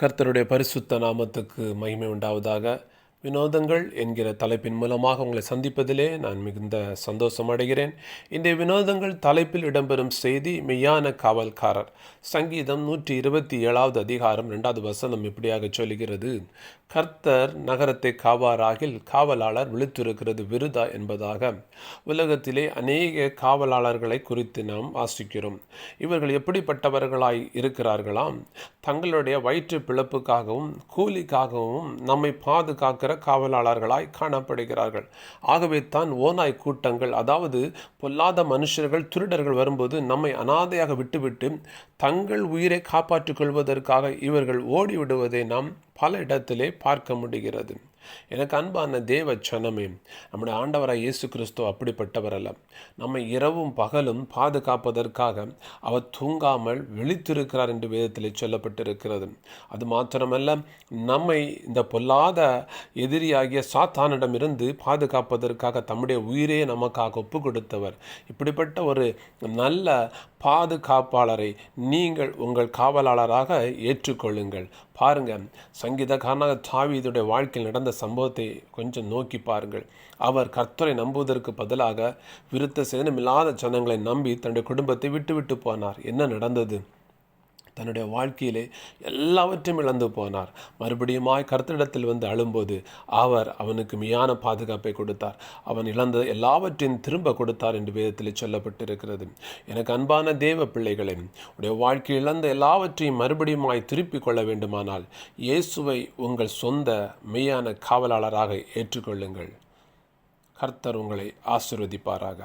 கர்த்தருடைய பரிசுத்த நாமத்துக்கு மகிமை உண்டாவதாக. வினோதங்கள் என்கிற தலைப்பின் மூலமாக உங்களை சந்திப்பதிலே நான் மிகுந்த சந்தோஷம் அடைகிறேன் இந்த வினோதங்கள் தலைப்பில் இடம்பெறும் செய்தி மெய்யான காவல்காரர். சங்கீதம் நூற்றி இருபத்தி ஏழாவது அதிகாரம் ரெண்டாவது வசனம் இப்படியாக சொல்கிறது கர்த்தர் நகரத்தை காவாராகில் காவலாளர் விழித்திருக்கிறது விருதா என்பதாக. உலகத்திலே அநேக காவலாளர்களை குறித்து நாம் வாசிக்கிறோம். இவர்கள் எப்படிப்பட்டவர்களாய் இருக்கிறார்களாம்? தங்களுடைய வயிற்று பிழப்புக்காகவும் கூலிக்காகவும் நம்மை பாதுகாக்க பாதுகாக்கிற காவலாளர்களாய் காணப்படுகிறார்கள். ஆகவே தான் ஓநாய் கூட்டங்கள் அதாவது பொல்லாத மனுஷர்கள் திருடர்கள் வரும்போது நம்மை அனாதையாக விட்டுவிட்டு தங்கள் உயிரை காப்பாற்றிக் கொள்வதற்காக இவர்கள் ஓடிவிடுவதை நாம் பல இடத்திலே பார்க்க முடிகிறது. எனக்கு அன்பான தேவ சனமே நம்முடைய ஆண்டவராக இயேசு கிறிஸ்து அப்படிப்பட்டவர் அல்ல நம்ம இரவும் பகலும் பாதுகாப்பதற்காக அவர் தூங்காமல் விழித்திருக்கிறார் என்று வேதத்தில் சொல்லப்பட்டிருக்கிறது. அது மாத்திரமல்ல நம்மை இந்த பொல்லாத எதிரியாகிய சாத்தானிடமிருந்து பாதுகாப்பதற்காக தம்முடைய உயிரே நமக்காக ஒப்பு கொடுத்தவர் இப்படிப்பட்ட ஒரு நல்ல பாதுகாப்பாளரை நீங்கள் உங்கள் காவலாளராக ஏற்றுக்கொள்ளுங்கள். பாருங்க சங்கீதக்காரனாக தாவீதுடைய வாழ்க்கையில் நடந்த சம்பவத்தை கொஞ்சம் நோக்கி பாருங்கள். அவர் கர்த்தரை நம்புவதற்கு பதிலாக விருத்த சேதனமில்லாத ஜனங்களை நம்பி தன்னுடைய குடும்பத்தை விட்டு விட்டு போனார். என்ன நடந்தது? தன்னுடைய வாழ்க்கையிலே எல்லாவற்றையும் இழந்து போனார். மறுபடியுமாய் கர்த்தரிடத்தில் வந்து அழும்போது அவர் அவனுக்கு மெய்யான பாதுகாப்பை கொடுத்தார். அவன் இழந்த எல்லாவற்றையும் திரும்ப கொடுத்தார் என்று வேதத்தில் சொல்லப்பட்டிருக்கிறது. எனக்கு அன்பான தேவ பிள்ளைகளை உடைய வாழ்க்கை இழந்த எல்லாவற்றையும் மறுபடியுமாய் திருப்பிக் கொள்ள வேண்டுமானால் இயேசுவை உங்கள் சொந்த மெய்யான காவலாளராக ஏற்றுக்கொள்ளுங்கள். கர்த்தர் உங்களை ஆசிர்வதிப்பாராக.